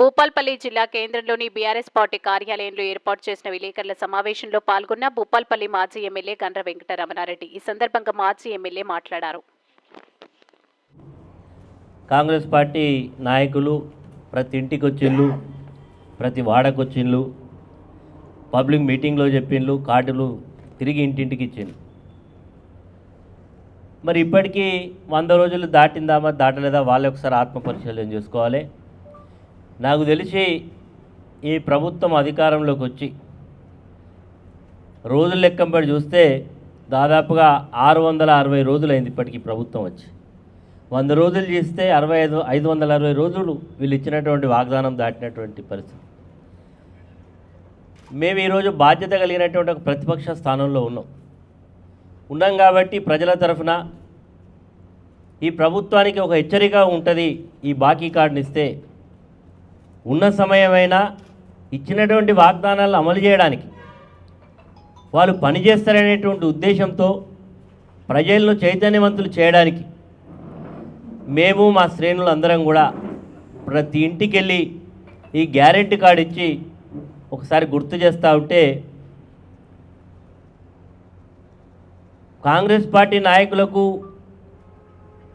భూపాల్పల్లి జిల్లా కేంద్రంలోని BRS party కార్యాలయంలో ఏర్పాటు చేసిన విలేకరుల సమావేశంలో పాల్గొన్న భూపాల్పల్లి మాజీ ఎమ్మెల్యే గండ్ర వెంకటరమణారెడ్డి. ఈ సందర్భంగా మాజీ ఎమ్మెల్యే మాట్లాడారు. కాంగ్రెస్ పార్టీ నాయకులు ప్రతి ఇంటికి వచ్చిండ్లు ప్రతి వాడకు వచ్చిండ్లు పబ్లిక్ మీటింగ్లో చెప్పిండ్లు కార్డులు తిరిగి ఇంటింటికి ఇచ్చిండ్రు మరి ఇప్పటికీ వంద రోజులు దాటిందామా దాటలేదా? వాళ్ళే ఒకసారి ఆత్మపరిశీలన చేసుకోవాలి. నాకు తెలిసి ఈ ప్రభుత్వం అధికారంలోకి వచ్చి రోజుల లెక్కంపడి చూస్తే దాదాపుగా ఆరు వందల అరవై రోజులైంది ఇప్పటికీ ప్రభుత్వం వచ్చి. వంద రోజులు చేస్తే అరవై ఐదు ఐదు వందల అరవై రోజులు వీళ్ళు ఇచ్చినటువంటి వాగ్దానం దాటినటువంటి పరిస్థితి. మేము ఈరోజు బాధ్యత కలిగినటువంటి ఒక ప్రతిపక్ష స్థానంలో ఉన్నాం. ఉన్నాం కాబట్టి ప్రజల తరఫున ఈ ప్రభుత్వానికి ఒక హెచ్చరిక ఉంటుంది ఈ బాకీ కార్డుని ఇస్తే ఉన్న సమయమైనా ఇచ్చినటువంటి వాగ్దానాలను అమలు చేయడానికి వాళ్ళు పనిచేస్తారనేటువంటి ఉద్దేశంతో ప్రజలను చైతన్యవంతులు చేయడానికి మేము మా శ్రేణులు అందరం కూడా ప్రతి ఇంటికి వెళ్ళి ఈ గ్యారెంటీ కార్డు ఇచ్చి ఒకసారి గుర్తు చేస్తూ ఉంటే కాంగ్రెస్ పార్టీ నాయకులకు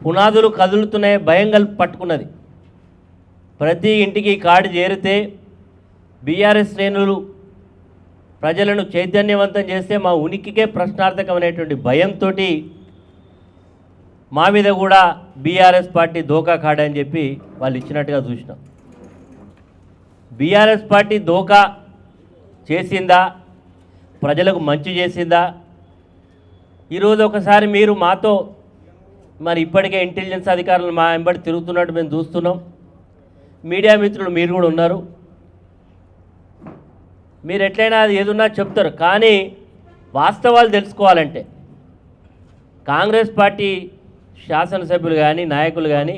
పునాదులు కదులుతున్నాయి భయం కలిపి పట్టుకున్నది. ప్రతి ఇంటికి కార్డు చేరితే బీఆర్ఎస్ శ్రేణులు ప్రజలను చైతన్యవంతం చేస్తే మా ఉనికికే ప్రశ్నార్థకమైనటువంటి భయంతో మా మీద కూడా బీఆర్ఎస్ పార్టీ దోకా కాడని చెప్పి వాళ్ళు ఇచ్చినట్టుగా చూసినాం. బీఆర్ఎస్ పార్టీ దోకా చేసిందా? ప్రజలకు మంచి చేసిందా? ఈరోజు ఒకసారి మీరు మాతో మరి ఇప్పటికే ఇంటెలిజెన్స్ అధికారులు మా వెంబడి తిరుగుతున్నట్టు మేము చూస్తున్నాం. మీడియా మిత్రులు మీరు కూడా ఉన్నారు. మీరు ఎట్లయినా అది ఏదున్నా చెప్తారు. కానీ వాస్తవాలు తెలుసుకోవాలంటే కాంగ్రెస్ పార్టీ శాసనసభ్యులు కానీ నాయకులు కానీ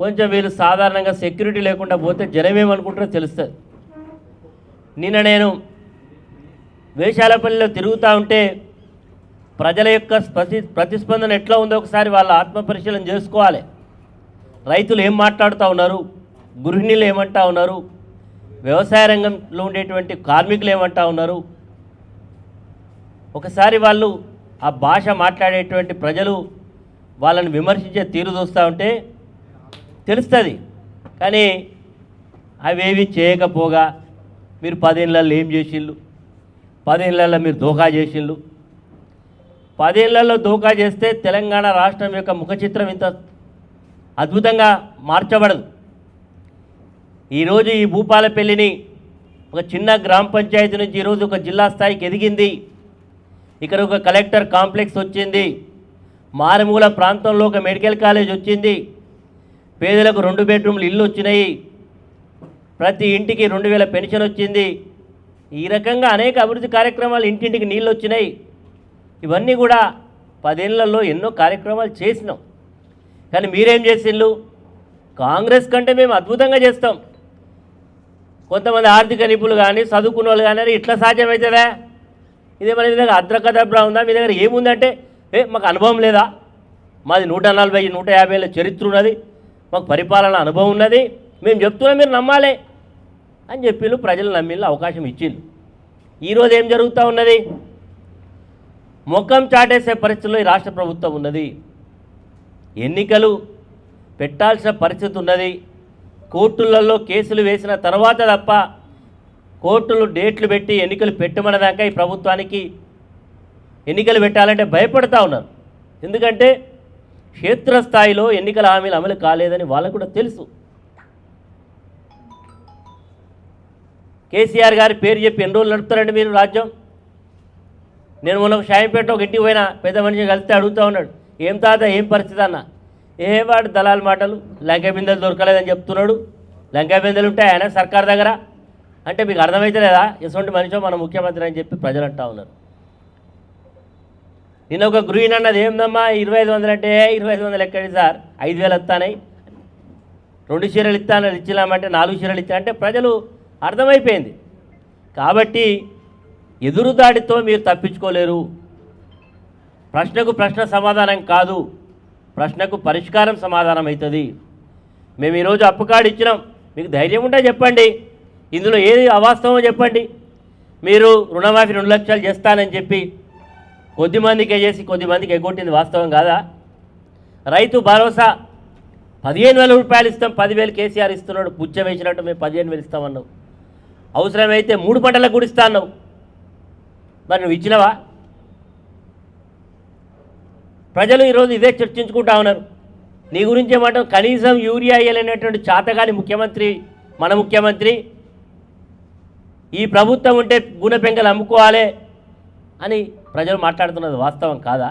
కొంచెం వీళ్ళు సాధారణంగా సెక్యూరిటీ లేకుండా పోతే జనం ఏమనుకుంటారో తెలుస్తుంది. నిన్న నేను వేషాలపల్లిలో తిరుగుతూ ఉంటే ప్రజల యొక్క ప్రతి ప్రతిస్పందన ఎట్లా ఉందో ఒకసారి వాళ్ళ ఆత్మపరిశీలన చేసుకోవాలి. రైతులు ఏం మాట్లాడుతూ ఉన్నారు? గృహిణులు ఏమంటా ఉన్నారు? వ్యవసాయ రంగంలో ఉండేటువంటి కార్మికులు ఏమంటా ఉన్నారు? ఒకసారి వాళ్ళు ఆ భాష మాట్లాడేటువంటి ప్రజలు వాళ్ళని విమర్శించే తీరు చూస్తూ ఉంటే తెలుస్తుంది. కానీ అవేవి చేయకపోగా మీరు పదేళ్ళల్లో ఏం చేసిండ్రు పదేళ్ళల్లో మీరు దోకా చేసిళ్ళు? పదేళ్ళలో దోకా చేస్తే తెలంగాణ రాష్ట్రం యొక్క ముఖచిత్రం ఇంత అద్భుతంగా మార్చబడదు. ఈరోజు ఈ భూపాలపల్లిని ఒక చిన్న గ్రామ పంచాయతీ నుంచి ఈరోజు ఒక జిల్లా స్థాయికి ఎదిగింది. ఇక్కడ ఒక కలెక్టర్ కాంప్లెక్స్ వచ్చింది. మారుమూల ప్రాంతంలో ఒక మెడికల్ కాలేజ్ వచ్చింది. పేదలకు రెండు బెడ్రూమ్లు ఇల్లు వచ్చినాయి. ప్రతి ఇంటికి రెండు వేల పెన్షన్ వచ్చింది. ఈ రకంగా అనేక అభివృద్ధి కార్యక్రమాలు ఇంటింటికి నీళ్ళు వచ్చినాయి. ఇవన్నీ కూడా పదేళ్ళలో ఎన్నో కార్యక్రమాలు చేసినాం. కానీ మీరేం చేసిండ్రు కాంగ్రెస్ కంటే మేము అద్భుతంగా చేస్తాం. కొంతమంది ఆర్థిక నిపుణులు కానీ చదువుకున్న వాళ్ళు కానీ ఇట్లా సాధ్యమవుతుందా ఇదే మన దగ్గర అద్రకదబ్రా ఉందా మీ దగ్గర ఏముందంటే ఏ మాకు అనుభవం లేదా? మాది నూట నలభై నూట యాభైల చరిత్ర ఉన్నది మాకు పరిపాలన అనుభవం ఉన్నది మేము చెప్తున్నాం మీరు నమ్మాలి అని చెప్పిళ్ళు ప్రజలు నమ్మిళ్ళు అవకాశం ఇచ్చిళ్ళు. ఈరోజు ఏం జరుగుతూ ఉన్నది? ముఖం చాటేసే పరిస్థితిలో ఈ రాష్ట్ర ప్రభుత్వం ఉన్నది. ఎన్నికలు పెట్టాల్సిన పరిస్థితి ఉన్నది. కోర్టులలో కేసులు వేసిన తర్వాత తప్ప కోర్టులు డేట్లు పెట్టి ఎన్నికలు పెట్టమనదాక ఈ ప్రభుత్వానికి ఎన్నికలు పెట్టాలంటే భయపడతా ఉన్నారు. ఎందుకంటే క్షేత్రస్థాయిలో ఎన్నికల హామీలు అమలు కాలేదని వాళ్ళకు కూడా తెలుసు. కేసీఆర్ గారి పేరు చెప్పి ఎన్ని రోజులు నడుపుతారండి మీరు రాజ్యం? నేను మొన్న షాయంపేట ఒక ఇంటికి పోయినా పెద్ద మనిషి కలిస్తే అడుగుతూ ఉన్నాడు ఏం తాత ఏం పరిస్థితి అన్నా? ఏ వాడు దళాల మాటలు లంక బిందెలు దొరకలేదని చెప్తున్నాడు? లంక బిందెలు ఉంటాయి ఆయన సర్కార్ దగ్గర? అంటే మీకు అర్థమవుతలేదా ఎటువంటి మనిషో మన ముఖ్యమంత్రి అని చెప్పి ప్రజలు అంటా ఉన్నారు. నిన్న ఒక గృహిణి అన్నది ఏందమ్మా ఇరవై ఐదు వందలు అంటే "ఏ, ఇరవై ఐదు వందలు ఎక్కడి సార్? ఐదు వేలు వస్తానాయి రెండు చీరలు ఇస్తాను ఇచ్చినామంటే నాలుగు చీరలు ఇచ్చా అంటే ప్రజలు అర్థమైపోయింది. కాబట్టి ఎదురుదాడితో మీరు తప్పించుకోలేరు. ప్రశ్నకు ప్రశ్న సమాధానం కాదు. ప్రశ్నకు పరిష్కారం సమాధానం అవుతుంది మేము ఈరోజు అప్పు కార్డు ఇచ్చినాం. మీకు ధైర్యం ఉంటే చెప్పండి. ఇందులో ఏది అవాస్తవమో చెప్పండి. మీరు రుణమాఫీ రెండు లక్షలు చేస్తానని చెప్పి కొద్దిమందికే చేసి కొద్దిమందికి ఎగ్గొట్టింది వాస్తవం కాదా? రైతు భరోసా పదిహేను వేల రూపాయలు ఇస్తాం. పదివేలు కేసీఆర్ ఇస్తున్నాడు. పుచ్చ వేసినట్టు మేము పదిహేను వేలు ఇస్తామన్నావు అవసరమైతే మూడు పంటలకు కూడా ఇస్తా అన్నావు మరి నువ్వు ఇచ్చినవా? ప్రజలు ఈరోజు ఇదే చర్చించుకుంటా ఉన్నారు. నీ గురించి ఏమంటాం కనీసం యూరియా వేయలేనటువంటి చాతగాని ముఖ్యమంత్రి మన ముఖ్యమంత్రి ఈ ప్రభుత్వం ఉంటే గుణ పెంకలు అమ్ముకోవాలి అని ప్రజలు మాట్లాడుతున్నది వాస్తవం కాదా?